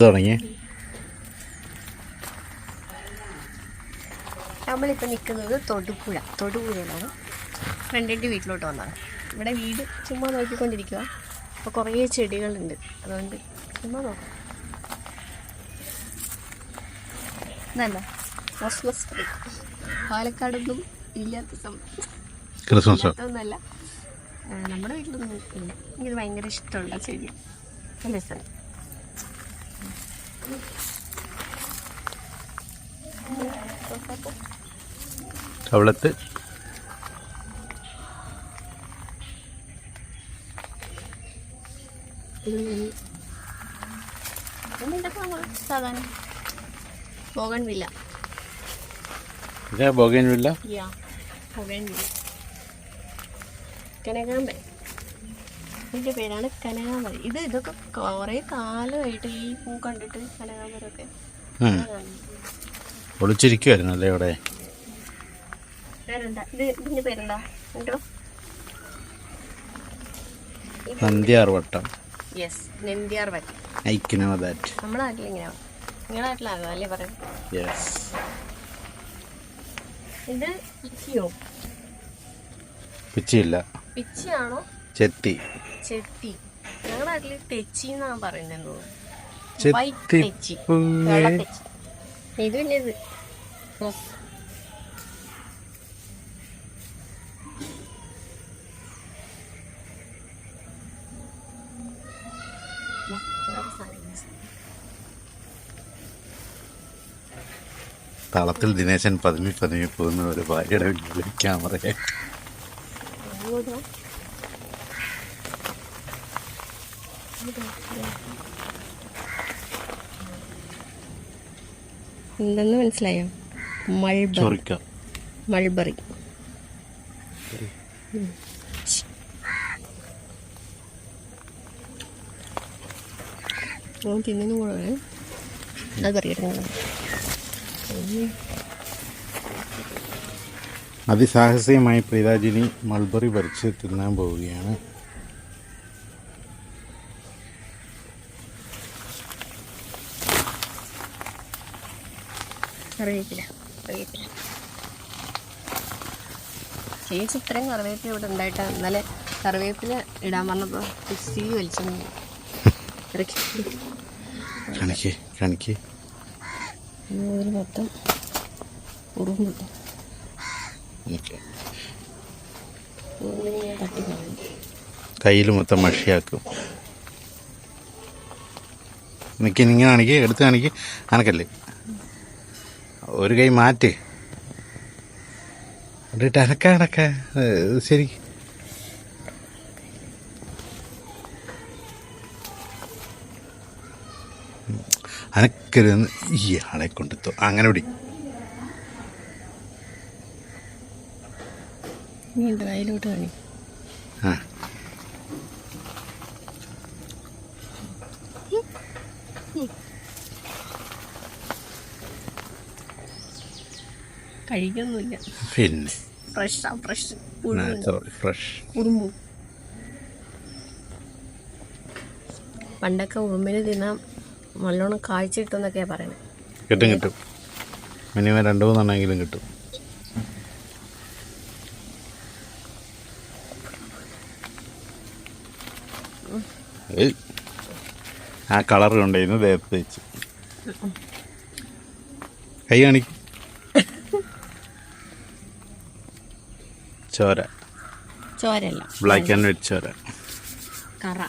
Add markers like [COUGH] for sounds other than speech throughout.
തുടങ്ങി നമ്മളിപ്പോൾ നിൽക്കുന്നത് തൊടുപുഴ. തൊടുപുഴയിലാണ്. ഫ്രണ്ടിന്റെ വീട്ടിലോട്ട് വന്നതാണ്. ഇവിടെ വീട് ചുമ്മാ നോക്കിക്കൊണ്ടിരിക്കുക അപ്പോൾ കുറേ ചെടികളുണ്ട്. അതുകൊണ്ട് ചുമ്മാ നോക്കാം. നല്ല ക്രിസ്മസ് ട്രീ പാലക്കാടൊന്നും ഇല്ലാത്ത ക്രിസ്മസോ നമ്മുടെ വീട്ടിലൊന്നും എനിക്കിത് ഭയങ്കര ഇഷ്ടമുള്ള ചെടി. നല്ല രസം കവളത്ത് സാധാരണ പോകൺ വില്ല ഇതാ ബോഗൻ വില്ല യാ പോകൺ വില്ല കനകാമ്പൻ ഇതിന്റെ പേരാണ് കനകാമരം. ഇത് ഇതൊക്കെ കുറേ കാലമായിട്ട് ഈ പൂ കണ്ടിട്ട് കനകാമരമൊക്കെ ഒളിച്ചിരിക്കുമായിരുന്നു അല്ലേ ഇവിടെ നന്ദിയാർവട്ടം യെസ് ഐ നോ ദാറ്റ്. നമ്മുടെ നാട്ടിൽ ഇങ്ങനെ നിങ്ങളുടെ നാട്ടിലാകോ അല്ലേ പറയാം. യെസ് ഇത് പിച്ചിയോ പിച്ചിയില്ല. പിച്ചിയാണോ? ചെത്തി. ചെത്തി. ഞങ്ങളുടെ തെച്ചി എന്നാണ് പറയുന്നത് തെച്ചി. ഇത് പിന്നെ ഇത്. തളത്തിൽ ദിനേശൻ പതുങ്ങി പതുങ്ങി പോകുന്ന ഒരു ഭാര്യയുടെ മുന്നിൽ ക്യാമറയെ എന്തെന്ന് മനസ്സിലായോ? മൾബറി. മൾബറി. ഓ തിന്നു കൂടെ അത് പറയട്ടെ. അതിസാഹസികമായി പ്രീതാജിനി മൾബറി പറിച്ച് തിന്നാൻ പോവുകയാണ്. കറിവേപ്പില കറിവേപ്പില ചേച്ചി ഇത്രയും കറിവേപ്പില ഇവിടെ ഉണ്ടായിട്ടാ ഇന്നലെ കറിവേപ്പില ഇടാൻ പറഞ്ഞപ്പോൾ കുസ്തി വലിച്ചു ഇറക്കി. കണിക്ക് കണിക്ക്. ഒരു മൊത്തം ഉറുമ്പ് കയ്യിൽ മൊത്തം മഷിയാക്കും. നിൽക്കി ഇങ്ങനെ കാണിക്ക് എടുത്ത് കാണിക്ക്. അനക്കല്ലേ ഒരു കൈ മാറ്റ്. എന്നിട്ട് അനക്ക അനക്ക. ശരി. അനക്കരുന്ന് ഈ ആളെ കൊണ്ടെത്തു അങ്ങനെ പിടി. നീ ഉണ്ട് അതിലോട്ട് കാണി ആ. കഴിക്കൊന്നുമില്ല. പിന്നെ? ഫ്രഷാ ഫ്രഷ് നാച്ചുറൽ ഫ്രഷ് ഉറുമ്പും പണ്ടൊക്കെ ഉറുമ്പിന് തിന്നാൻ നല്ലോണം കാഴ്ച കിട്ടുമെന്നൊക്കെയാ പറയുന്നത്. കിട്ടും കിട്ടും. മിനിമം രണ്ട് മൂന്നെണ്ണെങ്കിലും കിട്ടും. ആ കളർ കൊണ്ടായിരുന്നു ദേഹത്ത് വെച്ച്. കൈ കാണിക്കും. ചോര. ചോരല്ല. ബ്ലാക്ക് ആൻഡ് വൈറ്റ് ചോര. കറ.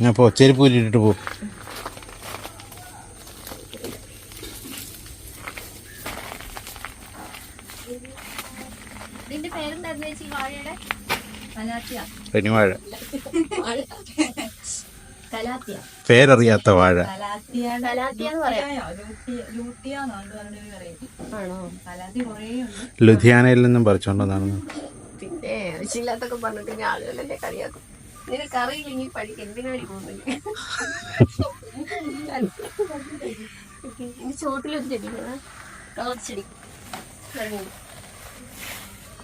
ഞാൻ പോ ചെരുപ്പ് ഇട്ടിട്ട് പോ. ഇതിന്റെ പേരെന്തായിരുന്നു ചേച്ചി? വാഴയുടെ? വാഴ പനിവാഴ പേരറിയാത്ത വാഴ. കലാത്തിയ എന്ന് പറയാം. ആണോ? ലുധിയാനയിൽ നിന്നും പറിച്ചോണ്ടെന്നാണ് പിന്നെ ആവശ്യമില്ലാത്തൊക്കെ പറഞ്ഞിട്ട് ഞാൻ ആളുകളല്ലേ കളിയാക്കും. നിനക്ക് അറിയില്ലെങ്കിൽ പഠിക്ക എന്തിനാടി പോകുന്നത്? ഇനി ചോട്ടിലൊരു ചെടി കളർ ചെടി.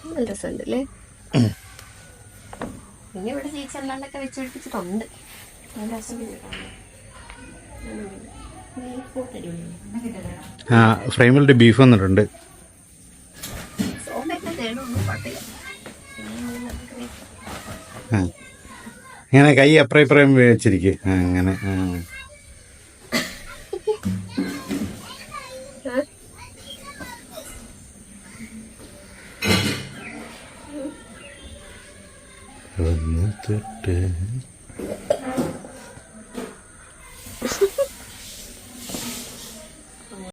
നല്ല രസമുണ്ട് അല്ലേ [COUGHS] പിന്നെ ഇവിടെ ചേച്ചി അല്ലാണ്ടൊക്കെ വെച്ച് ആ ഫ്രെയിമിലിട്ട് ബീഫ് വന്നിട്ടുണ്ട്. ഇങ്ങനെ കൈ അപ്പുറം ഇപ്പുറം വെച്ചിരിക്കും. അങ്ങനെ തൊട്ട്